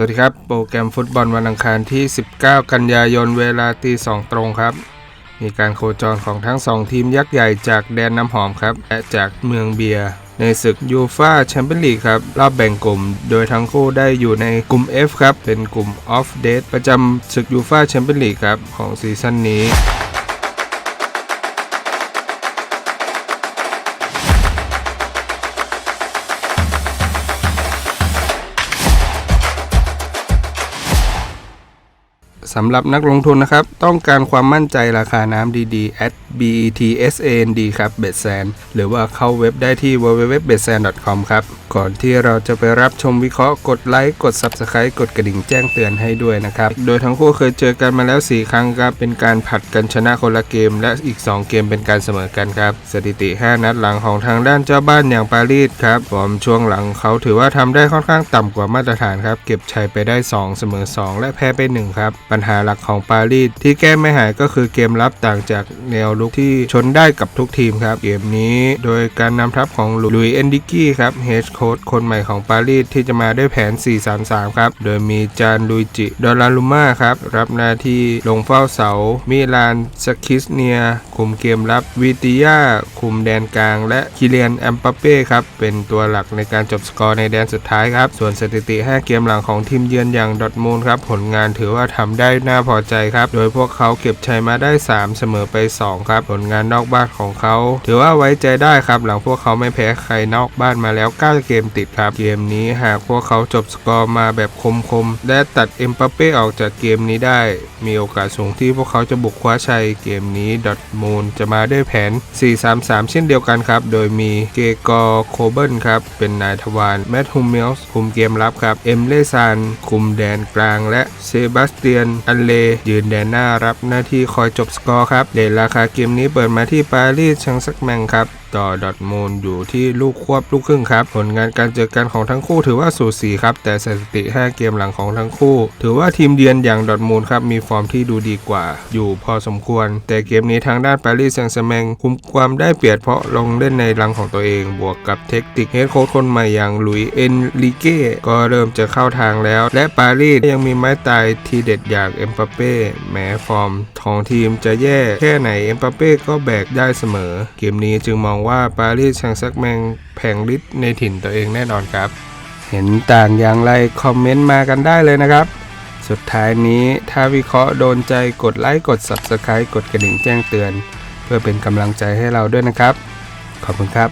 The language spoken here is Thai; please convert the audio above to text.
สวัสดีครับ โปรแกรมฟุตบอลวันอังคารที่ 19 กันยายนเวลาตี2ตรงครับ มีการโคจรของทั้ง 2 ทีมยักษ์ใหญ่จากแดนน้ำหอมครับ และจากเมืองเบียร์ในศึกยูฟาแชมเปี้ยนลีกครับ รอบแบ่งกลุ่ม โดยทั้งคู่ได้อยู่ในกลุ่ม F ครับ เป็นกลุ่ม Off Date ประจำศึกยูฟาแชมเปี้ยนลีกครับ ของซีซั่นนี้ สำหรับนักลงทุนนะครับ ต้องการความมั่นใจราคาน้ำดีๆ at betsand ครับเบ s แ n หรือว่าเข้าเว็บได้ที่ www.betsand.com ครับ ก่อนที่เราจะไปรับชมวิเคราะห์กดไลค์ กด Subscribe กดกระดิ่งแจ้งเตือนให้ด้วยนะครับ โดยทั้งคู่เคยเจอกันมาแล้ว 4 ครั้งครับ เป็นการผัดกันชนะคนละเกม และอีก 2 เกมเป็นการเสมอกันครับ สถิติ 5 นัดหลังของทางด้านเจ้าบ้านอย่างปารีสครับฟอร์มช่วงหลังเขาถือว่าทำได้ค่อนข้างต่ำกว่ามาตรฐานครับ เก็บชัยไปได้ 2 เสมอ 2 และแพ้ไป1ครับปัญญหาหลักของปารีสที่แก้ไม่หายก็คือเกมรับต่างจากแนวลุกที่ชนได้กับทุกทีมครับ เกมนี้โดยการนำทัพของลุยส์เอนดิกี้ครับเฮดโค้ชคนใหม่ของปารีสที่จะมาด้วยแผน 4-3-3 ครับ โดยมีจานลุยจิดอลลารุม่าครับ รับหน้าที่ลงเฝ้าเสา มิลานสคิสเนีย คุมเกมรับวิติยาคุมแดนกลาง และคิเลียนแอมปาเป้ครับ เป็นตัวหลักในการจบสกอร์ในแดนสุดท้ายครับ ส่วนสถิติ 5 เกมหลังของทีมเยือนอย่างดอทมูลครับ ผลงานถือว่าทำได้น่าพอใจครับ โดยพวกเขาเก็บชัยมาได้ 3 เสมอไป 2 ครับ ผลงานนอกบ้านของเขา ถือว่าไว้ใจได้ครับ หลังพวกเขาไม่แพ้ใครนอกบ้านมาแล้ว 9 เกมติดครับ เกมนี้หากพวกเขาจบสกอร์มาแบบคมๆ และตัดเอ็มปาเป้ออกจากเกมนี้ได้ มีโอกาสสูงที่พวกเขาจะบุกคว้าชัยเกมนี้ดอทมูลจะมาด้วยแผน 4-3-3 เช่นเดียวกันครับ โดยมีเกกอโคเบิลครับเป็นนายทวารแมทฮูมเมลส์คุมเกมรับครับ เอ็มเลซานคุมแดนกลาง และเซบาสเตียนอันเล ยืนแดนหน้ารับหน้าที่คอยจบสกอร์ครับเดทราคาเกมนี้เปิดมาที่ปารีสชังซักแมงครับต่อดอทมูลอยู่ที่ลูกควบลูกครึ่งครับ ผลงานการเจอกันของทั้งคู่ถือว่าสูสีครับ แต่สถิติ 5 เกมหลังของทั้งคู่ ถือว่าทีมเยือนอย่างดอทมูลครับ มีฟอร์มที่ดูดีกว่า อยู่พอสมควร แต่เกมนี้ทางด้านปารีสแซงต์แชร์แมงคุมความได้เปรียบเพราะลงเล่นในรังของตัวเอง บวกกับเทคนิคเฮดโค้ชคนใหม่อย่างลุยเอ็นริเก้ก็เริ่มจะเข้าทางแล้ว และปารีสยังมีไม้ตายทีเด็ดอย่างเอ็มปาเป้แม้ฟอร์มของทีมจะแย่แค่ไหนเอ็มปาเป้ก็แบกได้เสมอ เกมนี้จึงมองว่าปารีสแซงต์แชร์แมงแผงฤทธิ์ในถิ่นตัวเองแน่นอนครับ เห็นต่างอย่างไรคอมเมนต์มากันได้เลยนะครับ สุดท้ายนี้ถ้าวิเคราะห์โดนใจกดไลค์กด Subscribe กดกระดิ่งแจ้งเตือน เพื่อเป็นกำลังใจให้เราด้วยนะครับ ขอบคุณครับ